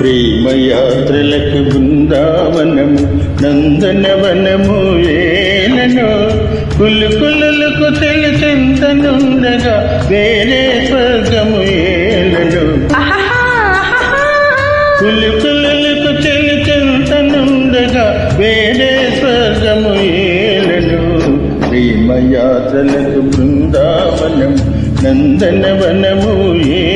ప్రేమయాత్రలకు బృందావనము నందనవనము ఏలను కులు కులులకు తెలిచెంతనుండగా వేరే స్వర్గము ఏలను. కులు కులులకు తెలిచెంతనుండగా వేరే స్వర్గము ఏలను. ప్రేమయాత్రలకు బృందావనం నందనవనము ఏలను